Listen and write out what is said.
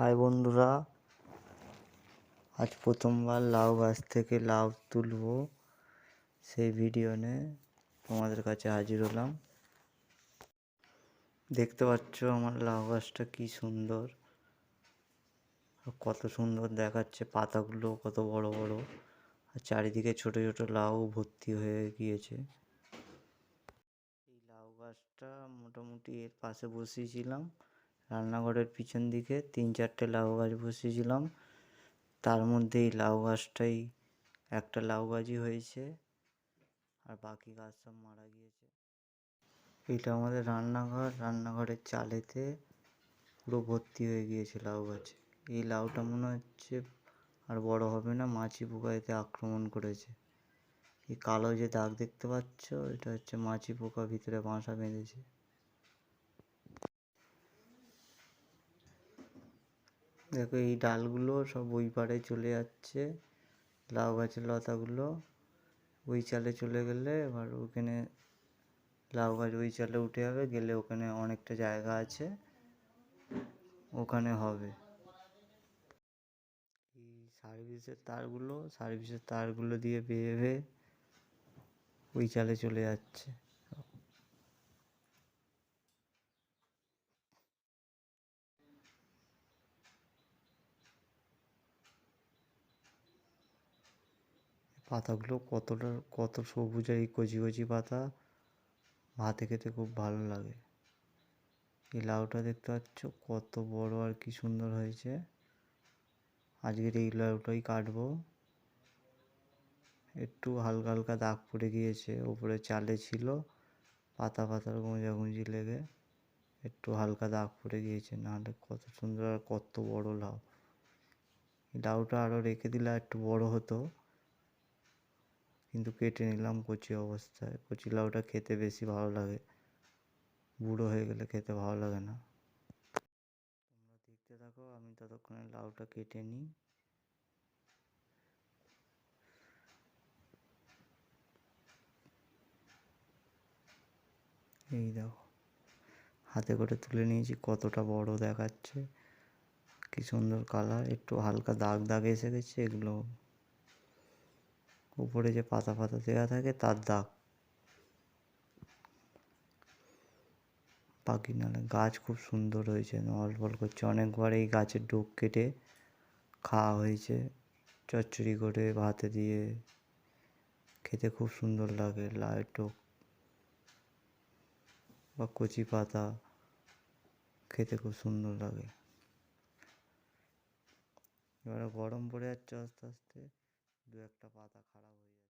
High বন্ধুরা, আজ প্রথমবার লাউ গাছ থেকে লাউ তুলবো। সেই ভিডিও নিয়ে তোমাদের কাছে হাজির হলাম। দেখতে পাচ্ছ আমার লাউ গাছটা কি সুন্দর কত সুন্দর দেখাচ্ছে পাতাগুলো, কত বড় বড়। আর চারিদিকে ছোট ছোট লাউ ভর্তি হয়ে গিয়েছে। এই লাউ গাছটা মোটামুটি এর পাশে বসিয়েছিলাম। রান্নাঘরের পিছন দিকে তিন চারটে লাউ গাছ বসিয়েছিলাম। তার মধ্যে এই লাউ গাছটাই একটা লাউ গাছই হয়েছে আর বাকি গাছ সব মারা গিয়েছে। এটা আমাদের রান্নাঘর। রান্নাঘরের চালেতে পুরো ভর্তি হয়ে গিয়েছে লাউ গাছে। এই লাউটা মনে হচ্ছে আর বড় হবে না, মাছি পোকা এতে আক্রমণ করেছে। এই কালো যে দাগ দেখতে পাচ্ছ, এটা হচ্ছে মাছি পোকা ভিতরে বাসা বেঁধেছে। দেখো এই ডালগুলো সব ওই পারে চলে যাচ্ছে। লাউ গাছের লতাগুলো ওই চালে চলে গেলে এবার ওখানে লাউ গাছ ওই চালে উঠে যাবে, গেলে ওখানে অনেকটা জায়গা আছে, ওখানে হবে। এই সার্ভিসের তারগুলো সার্ভিসের তারগুলো দিয়ে বেয়ে বেয়ে ওই চালে চলে যাচ্ছে। পাতাগুলো কতটা, কত সবুজ আর এই কচি কচি পাতা, ভাতে খেতে খুব ভালো লাগে। এই লাউটা দেখতে পাচ্ছ, কত বড় আর কি সুন্দর হয়েছে। আজকের এই লাউটাই কাটবো। একটু হালকা হালকা দাগ পড়ে গিয়েছে, ওপরে চালে ছিল, পাতা পাতার গোঁজাগুঁজি লেগে একটু হালকা দাগ পড়ে গিয়েছে, নাহলে কত সুন্দর আর কত বড় লাউ। লাউটা আরও রেখে দিলে একটু বড় হতো। কিন্তু কেটে নিলাম কচি অবস্থায়। কচি লাউটা খেতে বেশি ভালো লাগে। বুড়ো হয়ে গেলে খেতে ভালো লাগে না। তোমরা দেখতে থাকো, আমি ততক্ষণে লাউটা কেটে নিই। এই দেখো, হাতে করে তুলে নিয়েছি, কতটা বড় দেখাচ্ছে। কি সুন্দর কালার একটু হালকা দাগ দাগ এসে গেছে, এগুলো উপরে যে পাতা পাতা দেওয়া থাকে, তার দাগ। বাকি নাহলে গাছ খুব সুন্দর হয়েছে, নল ফল করছে। অনেকবার এই গাছের ডোক কেটে খাওয়া হয়েছে, চচ্চড়ি করে ভাতে দিয়ে। খেতে খুব সুন্দর লাগে লাউয়ের ডোক বা কচি পাতা, খেতে খুব সুন্দর লাগে। এবারে গরম পড়ে যাচ্ছে আস্তে আস্তে। দু একটা পাতা খারাপ হয়ে যাচ্ছে।